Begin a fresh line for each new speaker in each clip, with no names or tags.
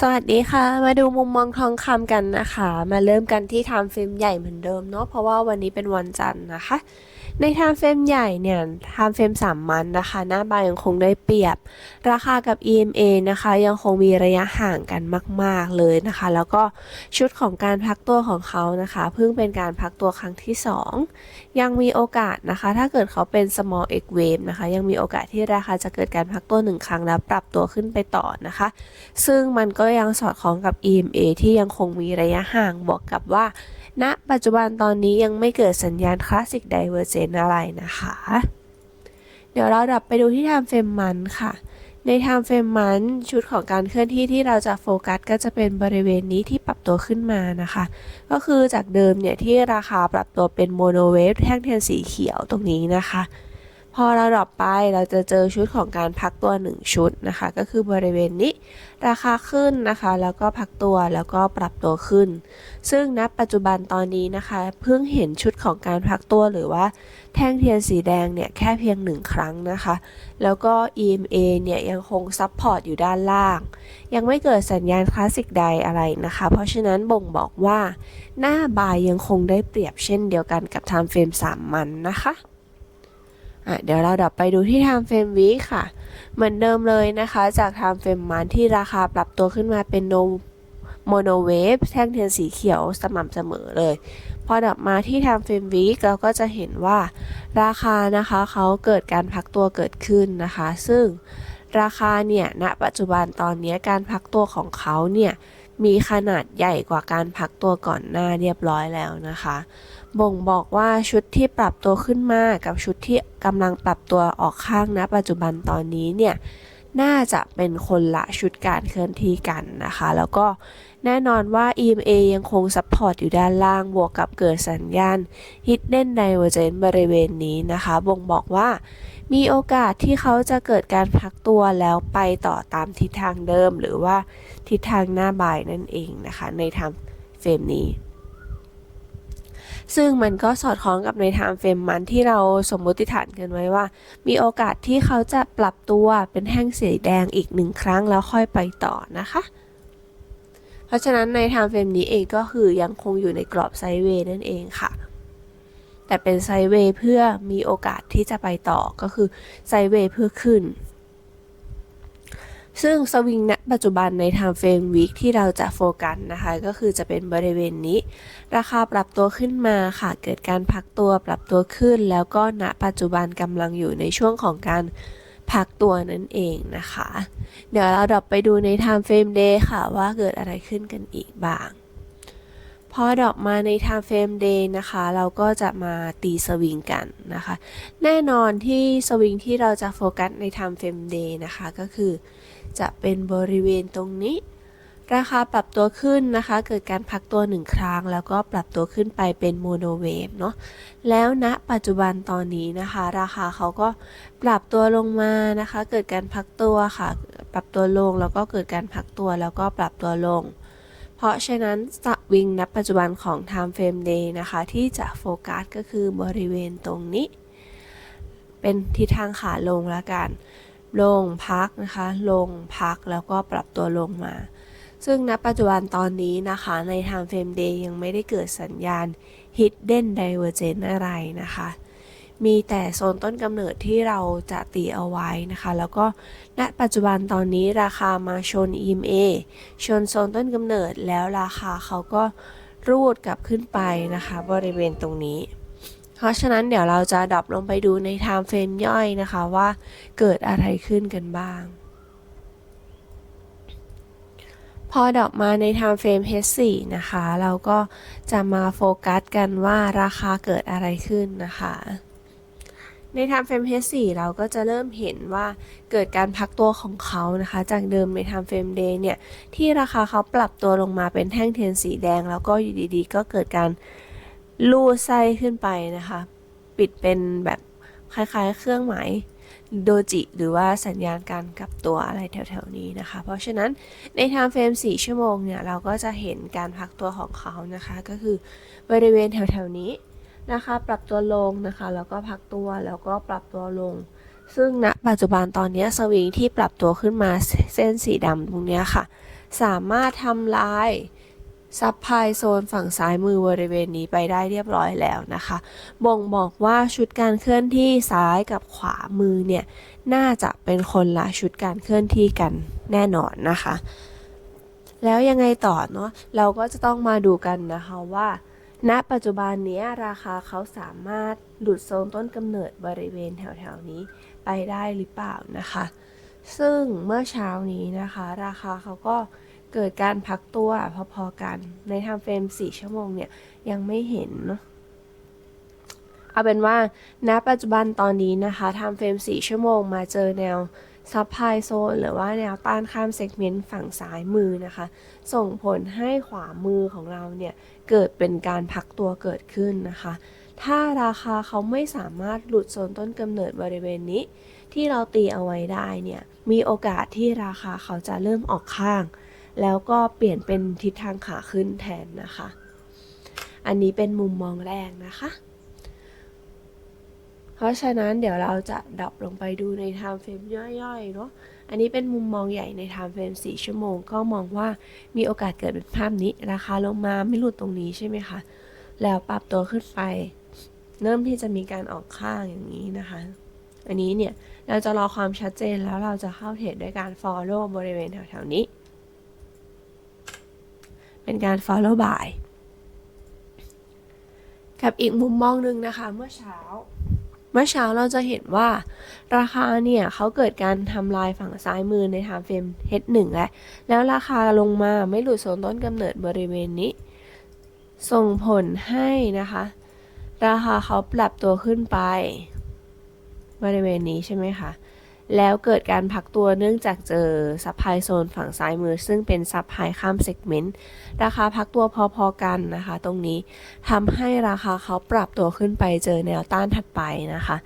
สวัสดีค่ะ มาดูมุมมองทองคำกันนะคะ มาเริ่มกันที่ไทม์ฟิล์มใหญ่เหมือนเดิมเนาะเพราะว่าวันนี้เป็นวันจันทร์นะคะ ในไทม์เฟรมใหญ่เนี่ยไทม์เฟรมสามมันนะคะ หน้าบายยังคงได้เปรียบ ราคากับ EMA นะคะ ยังคงมีระยะห่างกันมาก ๆ เลยนะคะ แล้วก็ชุดของการพักตัวของเขานะคะ เพิ่งเป็นการพักตัวครั้งที่ 2 ยังมีโอกาสนะคะ ถ้าเกิดเขาเป็น small X wave นะคะ ยังมีโอกาสที่ราคาจะเกิดการพักตัวหนึ่งครั้งแล้วปรับตัวขึ้นไปต่อนะคะ ซึ่งมันก็ยังสอดคล้องกับ EMA ที่ยังคงมีระยะห่างบวกกับว่า ณปัจจุบันตอนนี้ยังไม่เกิดสัญญาณคลาสสิกไดเวอร์เจนอะไรนะคะ เดี๋ยวเราดับไปดูที่ไทม์เฟรมมันค่ะ ในไทม์เฟรมมันชุดของการเคลื่อนที่ที่เราจะโฟกัสก็จะเป็นบริเวณนี้ที่ปรับตัวขึ้นมานะคะ ก็คือจากเดิมเนี่ยที่ราคาปรับตัวเป็นโมโนเวฟแท่งเทียนสีเขียวตรงนี้นะคะ พอเราดรอปไปเราจะเจอชุดของการพักตัว 1 ชุดนะคะ ก็คือบริเวณนี้ ราคาขึ้นนะคะ แล้วก็พักตัวแล้วก็ปรับตัวขึ้น ซึ่งณปัจจุบันตอนนี้นะคะ เพิ่งเห็นชุดของการพักตัวหรือว่าแท่งเทียนสีแดงเนี่ยแค่เพียงหนึ่งครั้งนะคะ แล้วก็ EMA เนี่ยยังคงซับพอร์ตอยู่ด้านล่าง ยังไม่เกิดสัญญาณคลาสสิกใดอะไรนะคะ เพราะฉะนั้นบ่งบอกว่า หน้าบายยังคงได้เปรียบเช่นเดียวกันกับ time frame 3 มันนะคะ อะเดี๋ยวเราดับไปดูที่ time frame week ค่ะ เหมือนเดิมเลยนะคะ จาก time frame มันที่ราคาปรับตัวขึ้นมาเป็น no mono wave แท่งเทียนสีเขียวสม่ำเสมอเลย พอดับมาที่ time frame week เราก็จะเห็นว่าราคานะคะเขาเกิดการพักตัวเกิดขึ้นนะคะ ซึ่งราคาเนี่ยณปัจจุบันตอนนี้การพักตัวของเขาเนี่ยมีขนาดใหญ่กว่าการพักตัวก่อนหน้าเรียบร้อยแล้วนะคะ บ่งบอกว่าชุดที่ปรับตัวขึ้นมากับชุดที่กำลังปรับตัวออกข้างณปัจจุบันตอนนี้เนี่ยน่าจะเป็นคนละชุดการเคลื่อนที่กันนะคะ แล้วก็แน่นอนว่า EMA ยังคงซัพพอร์ตอยู่ด้านล่างบวกกับเกิดสัญญาณ Hidden Divergence บริเวณนี้นะคะ บ่งบอกว่ามีโอกาสที่เขาจะเกิดการพักตัวแล้วไปต่อตามทิศทางเดิม หรือว่าทิศทางหน้าบายนั่นเองนะคะ ในทางเฟรมนี้ ซึ่งมันก็สอดคล้องกับในไทม์เฟรมมันที่เราสมมติฐานกันไว้ว่า มีโอกาสที่เขาจะปรับตัวเป็นแท่งสีแดงอีกหนึ่งครั้งแล้วค่อยไปต่อนะคะ เพราะฉะนั้นในไทม์เฟรมนี้เองก็คือยังคงอยู่ในกรอบไซด์เวย์นั่นเองค่ะ แต่เป็นไซด์เวย์เพื่อมีโอกาสที่จะไปต่อก็คือไซด์เวย์เพื่อขึ้น ซึ่งสวิงณปัจจุบันใน time frame week ที่เราจะโฟกัสนะคะ ก็คือจะเป็นบริเวณนี้ ราคาปรับตัวขึ้นมาค่ะ เกิดการพักตัวปรับตัวขึ้น แล้วก็ณปัจจุบันกำลังอยู่ในช่วงของการพักตัวนั่นเองนะคะ เดี๋ยวเราดับไปดูใน time frame day ค่ะว่าเกิดอะไรขึ้นกันอีกบ้างพอดอกมาใน time frame day นะคะ เราก็จะมาตีสวิงกันนะคะ แน่นอนที่สวิงที่เราจะโฟกัสใน time frame day นะคะ ก็คือ จะเป็นบริเวณตรงนี้ ราคาปรับตัวขึ้นนะคะ เกิดการพักตัวหนึ่งครั้ง แล้วก็ปรับตัวขึ้นไปเป็นโมโนเวฟเนาะแล้วณปัจจุบันตอนนี้นะคะ ราคาเขาก็ปรับตัวลงมานะคะ เกิดการพักตัวค่ะ ปรับตัวลงแล้วก็เกิดการพักตัวแล้วก็ปรับตัวลงเพราะฉะนั้นสวิงณปัจจุบันของ time frame day นะคะ ที่จะโฟกัสก็คือบริเวณตรงนี้ เป็นทิศทางขาลงละกัน ลงพักนะคะ ลงพักแล้วก็ปรับตัวลงมา ซึ่งณปัจจุบันตอนนี้นะคะใน time frame day ยังไม่ได้เกิดสัญญาณ hidden divergence อะไรนะคะ มีแต่โซนต้นกำเนิดที่เราจะตีเอาไว้นะคะ แล้วก็ณปัจจุบันตอนนี้ราคามาชน EMA ชนโซนต้นกำเนิดแล้วราคาเขาก็รูดกลับขึ้นไปนะคะ บริเวณตรงนี้ เพราะฉะนั้นเดี๋ยวเราจะดรอปลงไปดูใน time frame ย่อยนะคะว่าเกิดอะไรขึ้นกันบ้าง พอดรอปมาใน time frame H4 นะคะ เราก็จะมาโฟกัสกันว่าราคาเกิดอะไรขึ้นนะคะใน time frame H4 เราก็จะเริ่มเห็นว่าเกิดการพักตัวของเขานะคะ จากเดิมใน time frame day เนี่ย ที่ราคาเขาปรับตัวลงมาเป็นแท่งเทียนสีแดง แล้วก็อยู่ดีๆ ก็เกิดการ ลูดไส้ขึ้นไปนะคะ ปิดเป็นแบบคล้ายๆ เครื่องหมายโดจิหรือว่าสัญญาณการกลับตัวอะไรแถวๆนี้นะคะ เพราะฉะนั้นใน time frame 4ชั่วโมงเนี่ย เราก็จะเห็นการพักตัวของเขานะคะ ก็คือบริเวณแถวๆนี้นะคะ ปรับตัวลงนะคะ แล้วก็พักตัวแล้วก็ปรับตัวลง ซึ่งณปัจจุบันตอนนี้สวิงที่ปรับตัวขึ้นมาเส้นสีดำตรงนี้ค่ะ สามารถทำลาย ซับพายโซนฝั่งซ้ายมือบริเวณนี้ไปได้เรียบร้อยแล้วนะคะ บ่งบอกว่าชุดการเคลื่อนที่ซ้ายกับขวามือเนี่ย น่าจะเป็นคนละชุดการเคลื่อนที่กันแน่นอนนะคะ แล้วยังไงต่อเนาะ เราก็จะต้องมาดูกันนะคะว่าณปัจจุบันนี้ราคาเขาสามารถหลุดโซนต้นกำเนิดบริเวณแถวๆนี้ไปได้หรือเปล่านะคะ ซึ่งเมื่อเช้านี้นะคะ ราคาเขาก็ เกิดการพักตัวพอๆกัน ในไทม์เฟรม 4 ชั่วโมงเนี่ย ยังไม่เห็นเนาะเอาเป็นว่าณปัจจุบันตอนนี้นะคะไทม์เฟรม 4 ชั่วโมงมาเจอแนวซับไพโซนหรือว่าแนวต้านข้ามเซกเมนต์ฝั่งซ้ายมือนะคะ ส่งผลให้ขวามือของเราเนี่ย เกิดเป็นการพักตัวเกิดขึ้นนะคะ ถ้าราคาเขาไม่สามารถหลุดโซนต้นกำเนิดบริเวณนี้ ที่เราตีเอาไว้ได้เนี่ย มีโอกาสที่ราคาเขาจะเริ่มออกข้าง แล้วก็เปลี่ยนเป็นทิศทางขาขึ้นแทนนะคะ อันนี้เป็นมุมมองแรกนะคะ เพราะฉะนั้นเดี๋ยวเราจะดับลงไปดูใน time frame ย่อยๆเนาะ อันนี้เป็นมุมมองใหญ่ใน time frame 4ชั่วโมง ก็มองว่ามีโอกาสเกิดเป็นภาพนี้ ราคาลงมาไม่หลุดตรงนี้ใช่ไหมคะ แล้วปรับตัวขึ้นไป เริ่มที่จะมีการออกข้างอย่างนี้นะคะอันนี้เนี่ย เราจะรอความชัดเจนแล้วเราจะเข้าเทรดด้วยการ follow บริเวณแถวๆนี้ เป็นการ follow by กับอีกมุมมองหนึ่งนะคะ เมื่อเช้า เมื่อเช้าเราจะเห็นว่าราคาเนี่ยเขาเกิดการทำลายฝั่งซ้ายมือในไทม์เฟรม H1 แล้วแล้วราคาลงมาไม่หลุดโซนต้นกำเนิดบริเวณนี้ ส่งผลให้นะคะ ราคาเขาปรับตัวขึ้นไป บริเวณนี้ใช่ไหมคะ แล้วเกิดการพักตัวเนื่องจากเจอซับไพโซนฝั่งซ้ายมือ ซึ่งเป็นซับไพข้ามเซกเมนต์ราคาพักตัวพอๆกันนะคะ ตรงนี้ทำให้ราคาเขาปรับตัวขึ้นไปเจอแนวต้านถัดไปนะคะ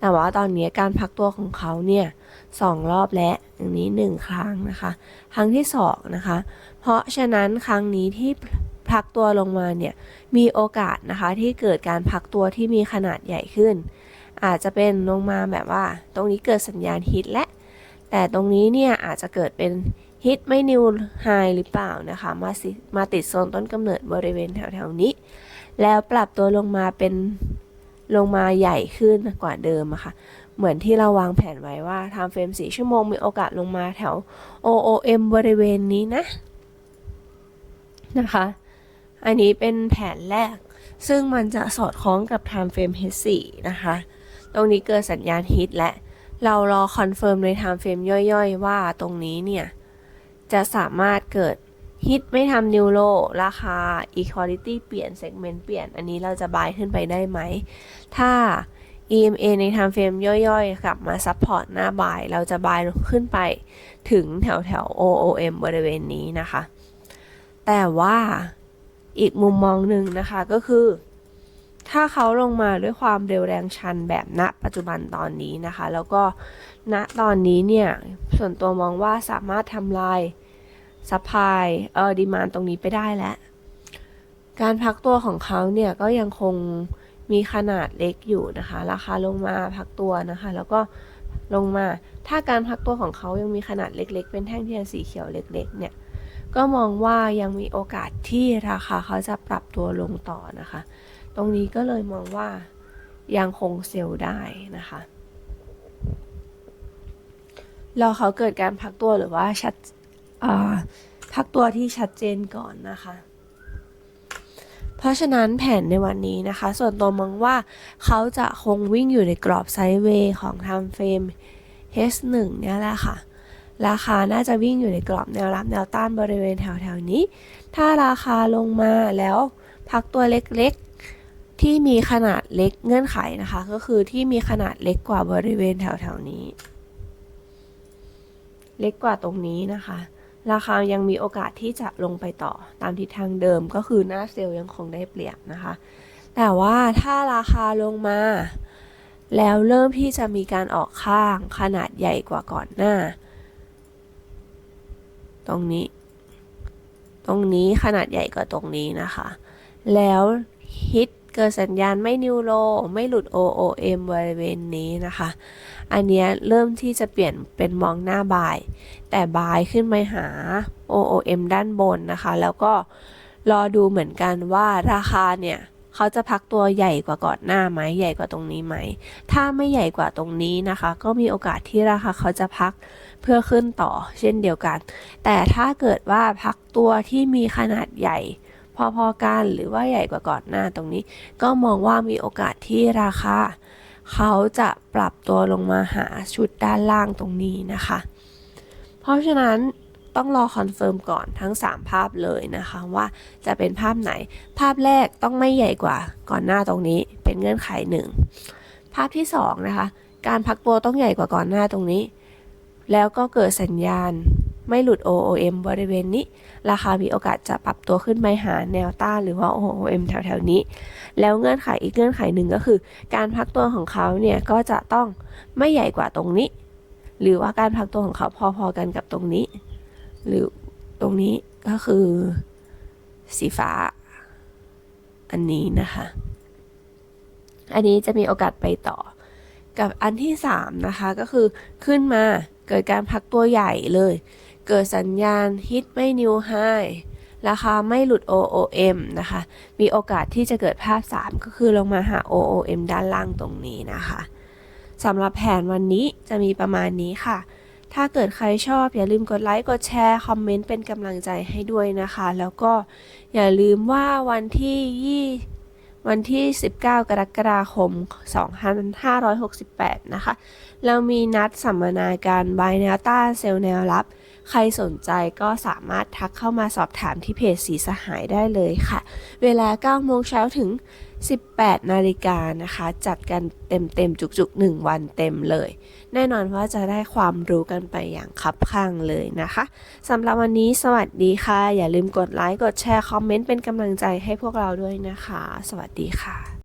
แต่ว่าตอนนี้การพักตัวของเขาเนี่ยสองรอบและอย่างนี้หนึ่งครั้งนะคะ ครั้งที่สองนะคะ เพราะฉะนั้นครั้งนี้ที่พักตัวลงมาเนี่ยมีโอกาสนะคะที่เกิดการพักตัวที่มีขนาดใหญ่ขึ้น อาจจะเป็นลงมาแบบว่า ตรงนี้เกิดสัญญาณฮิตและ แต่ตรงนี้เนี่ยอาจจะเกิดเป็นฮิตไม่นิวไฮหรือเปล่านะคะ มาสิมาติดโซนต้นกำเนิดบริเวณแถวๆนี้ แล้วปรับตัวลงมาเป็นลงมาใหญ่ขึ้นกว่าเดิมอะค่ะ เหมือนที่เราวางแผนไว้ว่าทำเฟรม4ชั่วโมงมีโอกาสลงมาแถว OOM บริเวณนี้นะ นะคะ อันนี้เป็นแผนแรก ซึ่งมันจะสอดคล้องกับ time frame H4 นะคะ รงนี้เกิดสัญญาณฮิตและ เรารอคอนเฟิร์มใน time frame ย่อยๆ ว่าตรงนี้เนี่ย จะสามารถเกิดฮิตไม่ทำนิวโลราคา equality เปลี่ยน segment เปลี่ยน อันนี้เราจะบายขึ้นไปได้ไหม ถ้า EMA ใน time frame ย่อยๆ กลับมาซัพพอร์ตหน้าบาย เราจะบายขึ้นไปถึงแถวแถว OOM บริเวณนี้นะคะ แต่ว่าอีกมุมมองหนึ่งนะคะก็คือ ถ้าเขาลงมาด้วยความเร็วแรงชันแบบณ ปัจจุบันตอนนี้นะคะ แล้วก็ณตอนนี้เนี่ยส่วนตัวมองว่าสามารถทำลายซัพพลายเออดีมานตรงนี้ไปได้แล้ว การพักตัวของเขาเนี่ยก็ยังคงมีขนาดเล็กอยู่นะคะ ราคาลงมาพักตัวนะคะ แล้วก็ลงมาถ้าการพักตัวของเขายังมีขนาดเล็ก ๆ เป็นแท่งเทียนสีเขียวเล็ก ๆ เนี่ยก็มองว่ายังมีโอกาสที่ราคาเขาจะปรับตัวลงต่อนะคะ ตรงนี้ก็เลยมองว่ายังคงเซลล์ได้นะคะรอเขาเกิดการพักตัวหรือว่าชัดพักตัวที่ชัดเจนก่อนนะคะ เพราะฉะนั้นแผนในวันนี้นะคะ ส่วนตัวมองว่าเขาจะคงวิ่งอยู่ในกรอบไซด์เวย์ของ time frame H1 เนี่ยแหละค่ะ ราคาน่าจะวิ่งอยู่ในกรอบแนวรับแนวต้านบริเวณแถวๆนี้ ถ้าราคาลงมาแล้วพักตัวเล็ก ที่มีขนาดเล็กเงื่อนไขนะคะ ก็คือที่มีขนาดเล็กกว่าบริเวณแถวๆนี้ เล็กกว่าตรงนี้นะคะ ราคายังมีโอกาสที่จะลงไปต่อตามทิศทางเดิมก็คือหน้าเซลล์ยังคงได้เปรียบนะคะ แต่ว่าถ้าราคาลงมา แล้วเริ่มที่จะมีการออกข้างขนาดใหญ่กว่าก่อนหน้า ตรงนี้ ตรงนี้ขนาดใหญ่กว่าตรงนี้นะคะ แล้วฮิต เกิดสัญญาณไม่นิวโลไม่หลุด OOM บริเวณนี้นะคะ อันนี้เริ่มที่จะเปลี่ยนเป็นมองหน้าบาย แต่บายขึ้นไปหา OOM ด้านบนนะคะ แล้วก็รอดูเหมือนกันว่าราคาเนี่ยเขาจะพักตัวใหญ่กว่าก่อนหน้าไหมใหญ่กว่าตรงนี้ไหม ถ้าไม่ใหญ่กว่าตรงนี้นะคะ ก็มีโอกาสที่ราคาเขาจะพักเพื่อขึ้นต่อเช่นเดียวกัน แต่ถ้าเกิดว่าพักตัวที่มีขนาดใหญ่ พอๆกันหรือว่าใหญ่กว่าก่อนหน้าตรงนี้ ก็มองว่ามีโอกาสที่ราคาเขาจะปรับตัวลงมาหาชุดด้านล่างตรงนี้นะคะ เพราะฉะนั้นต้องรอคอนเฟิร์มก่อนทั้ง 3 ภาพเลยนะคะว่าจะเป็นภาพไหน ภาพแรกต้องไม่ใหญ่กว่าก่อนหน้าตรงนี้เป็นเงื่อนไขหนึ่งภาพที่2นะคะการพักตัวต้องใหญ่กว่าก่อนหน้าตรงนี้ แล้วก็เกิดสัญญาณ ไม่หลุด OOM บริเวณนี้ ราคามีโอกาสจะปรับตัวขึ้นไปหาแนวต้านหรือว่า OOM แถวๆนี้ แล้วเงื่อนไขอีกเงื่อนไขหนึ่งก็คือ การพักตัวของเขาเนี่ยก็จะต้องไม่ใหญ่กว่าตรงนี้ หรือว่าการพักตัวของเขาพอๆกันกับตรงนี้ หรือตรงนี้ก็คือสีฟ้า อันนี้นะคะ อันนี้จะมีโอกาสไปต่อ กับอันที่ 3 นะคะ ก็คือขึ้นมาเกิดการพักตัวใหญ่เลย เกิดสัญญาณฮิตไม่นิวไฮราคาไม่หลุด OOM นะคะ มีโอกาสที่จะเกิดภาพ 3 ก็คือลงมาหา OOM ด้านล่างตรงนี้นะคะสำหรับแผนวันนี้จะมีประมาณนี้ค่ะ ถ้าเกิดใครชอบอย่าลืมกดไลค์ กดแชร์ คอมเมนต์เป็นกำลังใจให้ด้วยนะคะ แล้วก็อย่าลืมว่าวันที่20วันที่ 19 กรกฎาคม 2568 นะคะ เรามีนัดสัมมนาการบายแนวต้าเซลล์แนวรับ ใครสนใจก็สามารถทักเข้ามาสอบถามที่เพจสีสหายได้เลยค่ะ เวลา 9 โมงเช้าถึง 18 นาฬิกานะคะ จัดกันเต็มๆ จุกๆ 1 วันเต็มเลย แน่นอนว่าจะได้ความรู้กันไปอย่างคับข้างเลยนะคะสำหรับวันนี้สวัสดีค่ะ อย่าลืมกดไลค์ กดแชร์ คอมเมนต์เป็นกำลังใจให้พวกเราด้วยนะคะ สวัสดีค่ะ